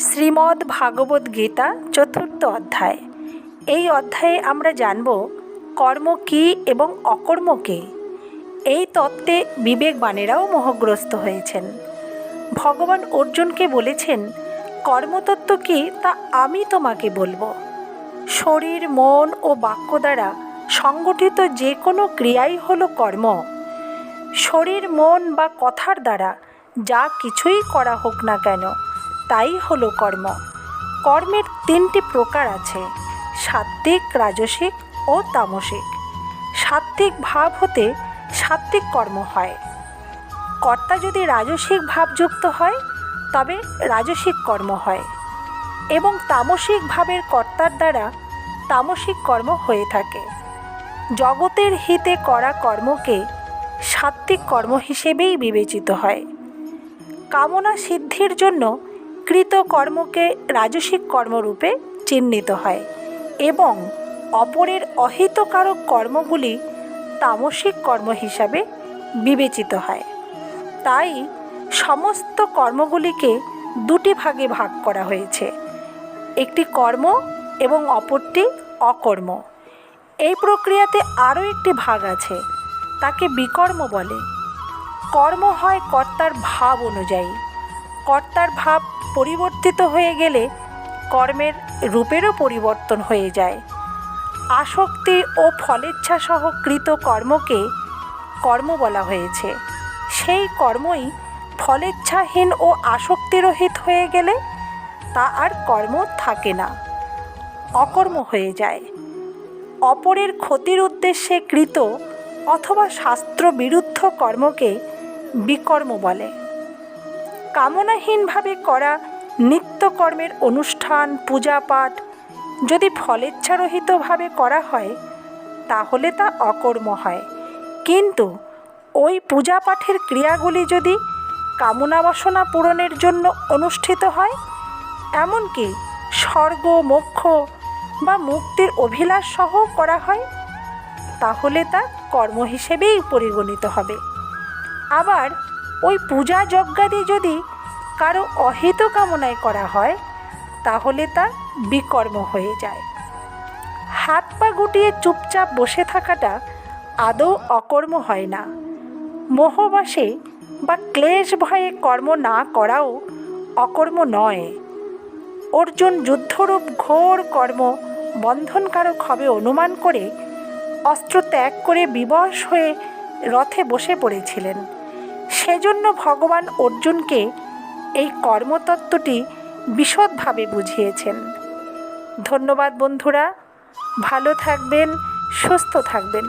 শ্রীমদ্ ভাগবত গীতা চতুর্থ অধ্যায়। এই অধ্যায়ে আমরা জানব, কর্ম কী এবং অকর্ম কী? এই তত্ত্বে বিবেকবানেরাও মোহগ্রস্ত হয়েছেন। ভগবান অর্জুনকে বলেছেন, কর্মতত্ত্ব কী তা আমি তোমাকে বলব। শরীর, মন ও বাক্য দ্বারা সংগঠিত যে কোনো ক্রিয়াই হলো কর্ম। শরীর, মন বা কথার দ্বারা যা কিছুই করা হোক না কেন তাই হলো কর্ম। কর্মের তিনটি প্রকার আছে, সাত্ত্বিক, রাজসিক ও তামসিক। সাত্ত্বিক ভাব হতে সাত্ত্বিক কর্ম হয়। কর্তা যদি রাজসিক ভাবযুক্ত হয়, তবে রাজসিক কর্ম হয়। এবং তামসিক ভাবের কর্তার দ্বারা তামসিক কর্ম হয়ে থাকে। জগতের হিতে করা কর্মকে সাত্ত্বিক কর্ম হিসেবেই বিবেচিত হয়। কামনা সিদ্ধির জন্য কৃত কর্মকে রাজসিক কর্মরূপে চিহ্নিত হয় এবং অপরের অহিতকারক কর্মগুলি তামসিক কর্ম হিসাবে বিবেচিত হয়। তাই সমস্ত কর্মগুলিকে দুটি ভাগে ভাগ করা হয়েছে, একটি কর্ম এবং অপরটি অকর্ম। এই প্রক্রিয়াতে আরও একটি ভাগ আছে, তাকে বিকর্ম বলে। কর্ম হয় কর্তার ভাব অনুযায়ী। কর্তার ভাব পরিবর্তিত হয়ে গেলে কর্মের রূপেরও পরিবর্তন হয়ে যায়। আসক্তি ও ফলেচ্ছা সহ কৃত কর্মকে কর্ম বলা হয়েছে। সেই কর্মই ফলেচ্ছাহীন ও আসক্তিরহিত হয়ে গেলে তা আর কর্ম থাকে না। অকর্ম হয়ে যায়। অপরের ক্ষতির উদ্দেশ্যে কৃত অথবা শাস্ত্র বিরুদ্ধ কর্মকে বিকর্ম বলে। কামনাহীনভাবে করা নিত্যকর্মের অনুষ্ঠান পূজা পাঠ যদি ফলেচ্ছারহিতভাবে করা হয়, তাহলে তা অকর্ম হয়। কিন্তু ওই পূজা পাঠের ক্রিয়াগুলি যদি কামনা বাসনা পূরণের জন্য অনুষ্ঠিত হয়, এমনকি স্বর্গ, মোক্ষ বা মুক্তির অভিলাষ সহ করা হয়, তাহলে তা কর্ম হিসেবেই পরিগণিত হবে। আবার ওই পূজা যজ্ঞাদি যদি কারও অহিত কামনায় করা হয়, তাহলে তা বিকর্ম হয়ে যায়। হাত পা গুটিয়ে চুপচাপ বসে থাকাটা আদৌ অকর্ম হয় না। মোহবাসে বা ক্লেশ ভয়ে কর্ম না করাও অকর্ম নয়। অর্জুন যুদ্ধরূপ ঘোর কর্ম বন্ধনকারক হবে অনুমান করে অস্ত্র ত্যাগ করে বিবশ হয়ে রথে বসে পড়েছিলেন। সেজন্য ভগবান অর্জুনকে এই কর্মতত্ত্বটি বিশদভাবে বুঝিয়েছেন। ধন্যবাদ বন্ধুরা ভালো থাকবেন সুস্থ থাকবেন।